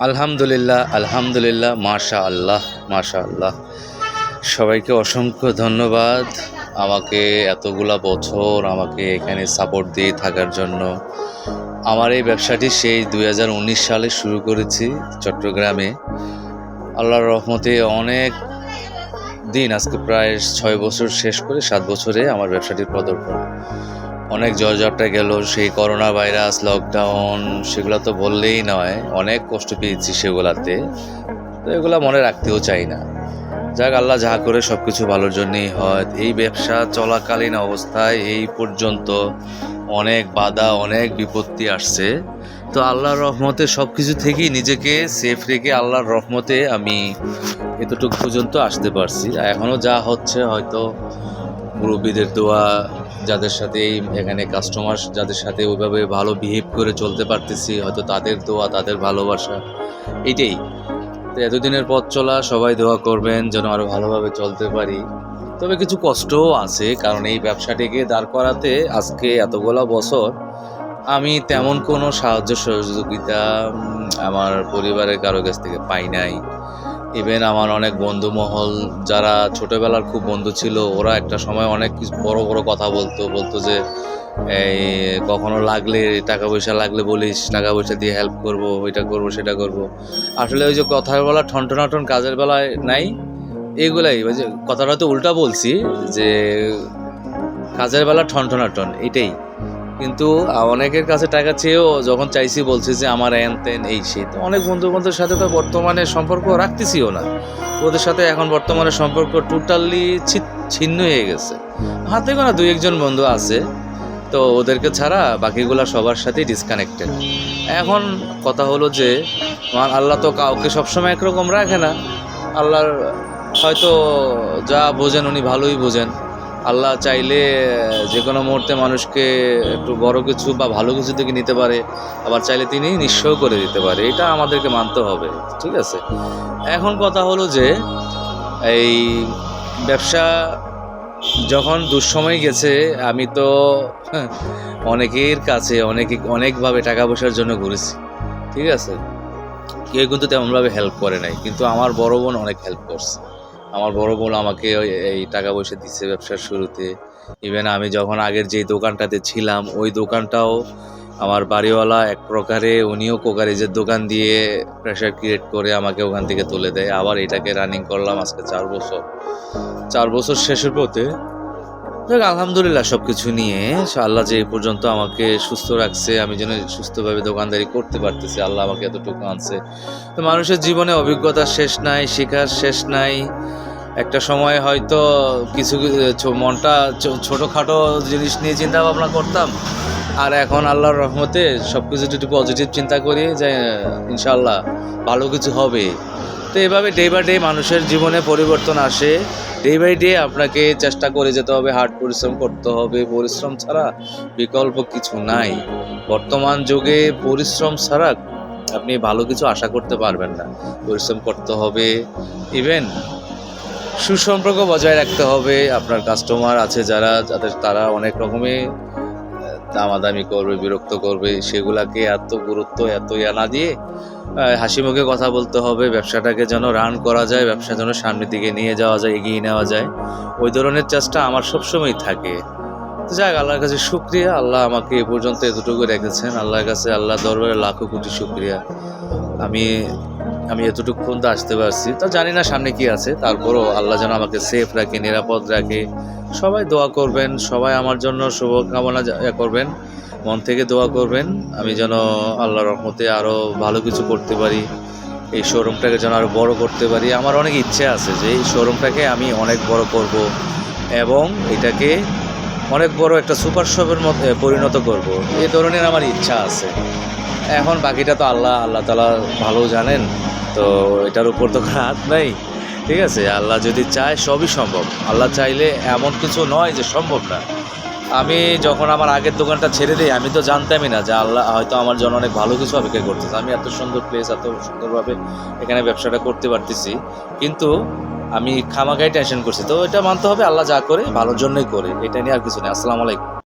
আলহামদুলিল্লাহ আলহামদুলিল্লাহ মাশা আল্লাহ মাশা আল্লাহ সবাইকে অসংখ্য ধন্যবাদ আমাকে এতগুলা বছর আমাকে এখানে সাপোর্ট দিয়ে থাকার জন্য। আমার এই ব্যবসাটি সেই দু হাজার উনিশ সালে শুরু করেছি চট্টগ্রামে। আল্লাহর রহমতে অনেক দিন, আজকে প্রায় ছয় বছর শেষ করে সাত বছরে আমার ব্যবসাটির পদার্পণ অনেক জর্জরটা গেল, সেই করোনা ভাইরাস লকডাউন সেগুলো তো বললেই নয়। অনেক কষ্ট পেয়েছি সেগুলাতে। তো এগুলো মনে রাখতেও চাই না। যাক, আল্লাহ যা করে সব কিছু ভালোর জন্যই হয়। এই ব্যবসা চলাকালীন অবস্থায় এই পর্যন্ত অনেক বাধা, অনেক বিপত্তি আসছে। তো আল্লাহর রহমতে সব কিছু থেকেই নিজেকে সেফ রেখে আল্লাহর রহমতে আমি এতটুকু পর্যন্ত আসতে পারছি। এখনও যা হচ্ছে হয়তো মুরব্বীদের দোয়া যাদের সাথে এখানে কাস্টমার যাদের সাথে ওইভাবে ভালো বিহেভ করে চলতে পারতেছি, হয়তো তাদের দোয়া, তাদের ভালোবাসা এইটাই তো এতদিনের পথ চলা, সবাই দোয়া করবেন যেন আরও ভালোভাবে চলতে পারি। তবে কিছু কষ্টও আছে, কারণ এই ব্যবসাটিকে দাঁড় করাতে আজকে এতগুলো বছর আমি তেমন কোনো সাহায্য সহযোগিতা আমার পরিবারের কারও কাছ থেকে পাই নাই। ইভেন আমার অনেক বন্ধু মহল, যারা ছোটোবেলার খুব বন্ধু ছিল, ওরা একটা সময় অনেক বড় বড় কথা বলতো বলতো যে, এই, কখনো লাগলে টাকা পয়সা লাগলে বলিস, টাকা পয়সা দিয়ে হেল্প করব এটা করব, সেটা করব। আসলে ওই যে কথার বেলা, ঠনঠনাঠন কাজের বেলায় নাই, এগুলাই, ওই যে কথাটা তো উল্টা বলছি, যে, কাজের বেলা ঠনঠনাঠন, এটাই। কিন্তু অনেকের কাছে টাকা চেয়েও যখন চাইছি বলছে যে আমার এন, তেন, এই সেই তো অনেক বন্ধু বান্ধবের সাথে তো বর্তমানে সম্পর্ক রাখতেছিও না। ওদের সাথে এখন বর্তমানে সম্পর্ক টোটালি ছিন্ন হয়ে গেছে। হাতে গোনা দুই একজন বন্ধু আছে, তো ওদেরকে ছাড়া বাকিগুলা সবার সাথেই ডিসকানেক্টেড এখন কথা হলো যে আল্লাহ তো কাউকে সবসময় একরকম রাখে না। আল্লাহর হয়তো যা বোঝেন উনি ভালোই বোঝেন। আল্লাহ চাইলে যে কোনো মুহূর্তে মানুষকে একটু বড় কিছু বা ভালো কিছু থেকে নিতে পারে আবার চাইলে তিনি নিঃস্ব করে দিতে পারে। এটা আমাদেরকে মানতে হবে ঠিক আছে? এখন কথা হলো যে এই ব্যবসা যখন দুঃসময় গেছে আমি তো হ্যাঁ, অনেকের কাছে অনেকে অনেকভাবে টাকা পয়সার জন্য ঘুরেছি ঠিক আছে? কেউ কিন্তু তেমনভাবে হেল্প করে নাই কিন্তু আমার বড় বোন অনেক হেল্প করছে। আমার বড় বোন আমাকে এই টাকা পয়সা দিচ্ছে ব্যবসার শুরুতে। ইভেন আমি যখন আগের যেই দোকানটাতে ছিলাম, ওই দোকানটাও আমার বাড়িওয়ালা এক প্রকারে উনিও কোকারেজের দোকান দিয়ে প্রেশার ক্রিয়েট করে আমাকে ওখান থেকে তুলে দেয়। আবার এটাকে রানিং করলাম আজকে চার বছর। চার বছর শেষের পথে দেখ আলহামদুলিল্লাহ সব কিছু নিয়ে আল্লাহ যে পর্যন্ত আমাকে সুস্থ রাখছে, আমি যেন সুস্থভাবে দোকানদারি করতে পারতেছি, আল্লাহ আমাকে এতটুকু আনছে। তো মানুষের জীবনে অভিজ্ঞতা শেষ নাই, শেখার শেষ নাই। একটা সময় হয়তো কিছু মনটা ছোটোখাটো জিনিস নিয়ে চিন্তা ভাবনা করতাম। আর এখন আল্লাহর রহমতে সব কিছু একটু পজিটিভ চিন্তা করি যে ইনশাল্লাহ ভালো কিছু হবে। তো এভাবে ডে বাই ডে মানুষের জীবনে পরিবর্তন আসে। ডে বাই ডে আপনাকে চেষ্টা করে যেতে হবে হার্ড পরিশ্রম করতে হবে। পরিশ্রম ছাড়া বিকল্প কিছু নাই। বর্তমান যুগে পরিশ্রম ছাড়া আপনি ভালো কিছু আশা করতে পারবেন না। পরিশ্রম করতে হবে। ইভেন সুসম্পর্ক বজায় রাখতে হবে। আপনার কাস্টমার আছে যারা, যাদের তারা অনেক রকমের দামাদামি করবে, বিরক্ত করবে। সেগুলাকে এত গুরুত্ব, এত ইয়া না দিয়ে হাসি মুখে কথা বলতে হবে। ব্যবসাটাকে যেন রান করা যায়, ব্যবসা যেন সামনের দিকে নিয়ে যাওয়া যায়, এগিয়ে নেওয়া যায়। ওই ধরনের চেষ্টা আমার সবসময় থাকে। যাক, আল্লাহর কাছে শুক্রিয়া। আল্লাহ আমাকে এ পর্যন্ত এতটুকু রেখেছেন। আল্লাহর কাছে আল্লাহ দরবারে লাখো কোটি শুক্রিয়া। আমি আমি এতটুকু পর্যন্ত আসতে পারছি। তা জানি না সামনে কি আছে। তারপরও আল্লাহ যেন আমাকে সেফ রাখে, নিরাপদ রাখে। সবাই দোয়া করবেন, সবাই আমার জন্য শুভকামনা করবেন, মন থেকে দোয়া করবেন। আমি যেন আল্লাহর রহমতে আরও ভালো কিছু করতে পারি, এই শোরুমটাকে যেন আরও বড় করতে পারি। আমার অনেক ইচ্ছে আছে যে এই শোরুমটাকে আমি অনেক বড় করব এবং এটাকে অনেক বড় একটা সুপার শপের মধ্যে পরিণত করব। এ ধরনের আমার ইচ্ছা আছে। এখন বাকিটা তো আল্লাহ আল্লাহ তালা ভালো জানেন, তো এটার উপর তো হাত নাই। ঠিক আছে? আল্লাহ যদি চায় সবই সম্ভব। আল্লাহ চাইলে এমন কিছু নয় যে সম্ভব না। আমি যখন আমার আগের দোকানটা ছেড়ে দিই, আমি তো জানতামই না যে আল্লাহ হয়তো আমার জন্য অনেক ভালো কিছু অপেক্ষা করতেছে। আমি এত সুন্দর প্লেস এত সুন্দরভাবে এখানে ব্যবসাটা করতে পারতেছি। কিন্তু আমি খামাখাই টেনশন করছি। তো এটা মানতে হবে, আল্লাহ যা করে ভালোর জন্যই করে। এটা নিয়ে আর কিছু নেই। আসসালামু আলাইকুম।